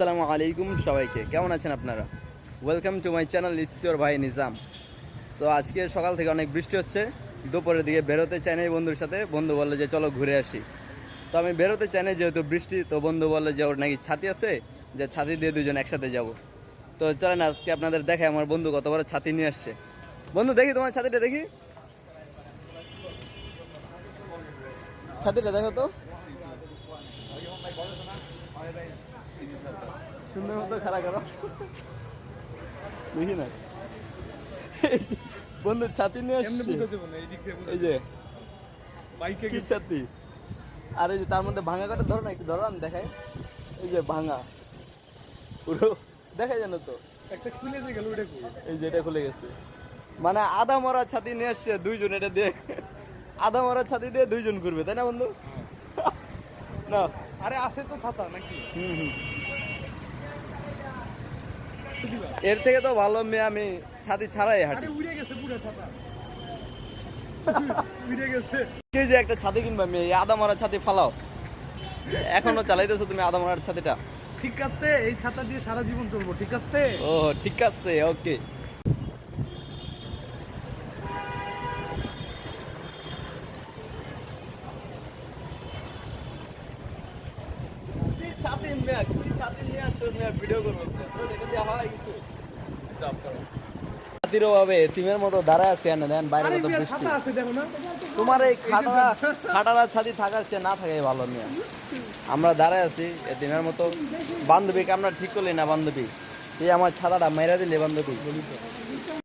আসসালামু আলাইকুম সবাইকে। কেমন আছেন আপনারা? Welcome to my channel it's ভাই নিজাম সো আজকে সকাল থেকে অনেক বৃষ্টি হচ্ছে। দুপুরের দিকে বেরোতে চাই না বন্ধুর সাথে। বন্ধু বলল যে, চলো ঘুরে আসি। তো আমি বেরোতে চাই না যেহেতু বৃষ্টি, তো বন্ধু বলল যে, ওর নাকি ছাতি আছে, যে ছাতি দিয়ে দুজন একসাথে যাব। তো চলেন, আজকে আপনাদের দেখে আমার বন্ধু কত বড় ছাতি নিয়ে আসছে। বন্ধু, দেখি তোমার ছাতিটা, দেখি। ছাতিটা দেখো তো। সুন্দর মতো খারাপ করো দেখি না। বন্ধু ছাতি নিয়ে এই যে। বাইকে কি ছাতি? আর এই যে তার মধ্যে ভাঙা কাটা ধরো না একটু ধরো আমি দেখাই। এই যে ভাঙা। পুরো দেখা যেন তো। একটা খুলে যে গেল ওটা এই যে এটা খুলে গেছে। মানে আধা মরা ছাতি নিয়ে আসছে দুইজন এটা দিয়ে। আধা মরা ছাতি দিয়ে দুইজন ঘুরবে তাই না বন্ধু? না। আরে আছে তো ছাতা নাকি? হুম হুম। এর থেকে তো ভালো মেয়ে আমি ছাতি ছাড়াই হাঁটি। উড়ে গেছে পুরো ছাতা। উড়ে গেছে। কে যে একটা ছাতি কিনবা মেয়ে আদা মারা ছাতি ফালাও। এখনও চালাইতেছো তুমি আদা মারার ছাতিটা। ঠিক আছে এই ছাতা দিয়ে সারা জীবন চলবো ঠিক আছে? ও ঠিক আছে ওকে ছাতি মেয়ে কি ছাতি নিয়ে আসছো মেয়ে ভিডিও করব। দেখে দেওয়া হয় কিছু। হিসাব করো। ছাতির অভাবে তিমের মতো দাঁড়ায় আছে এনে দেন বাইরে কত বৃষ্টি। ছাতা আছে দেখো না। তোমার এই খাটারা খাটারা ছাতি থাকার চেয়ে না থাকাই ভালো নিয়ে আমরা দাঁড়ায় আছি এদিনের মতো। বান্ধবীকে আমরা ঠিক করলি না বান্ধবী। এই আমার ছাতাটা মেরা দিলে বান্ধবী।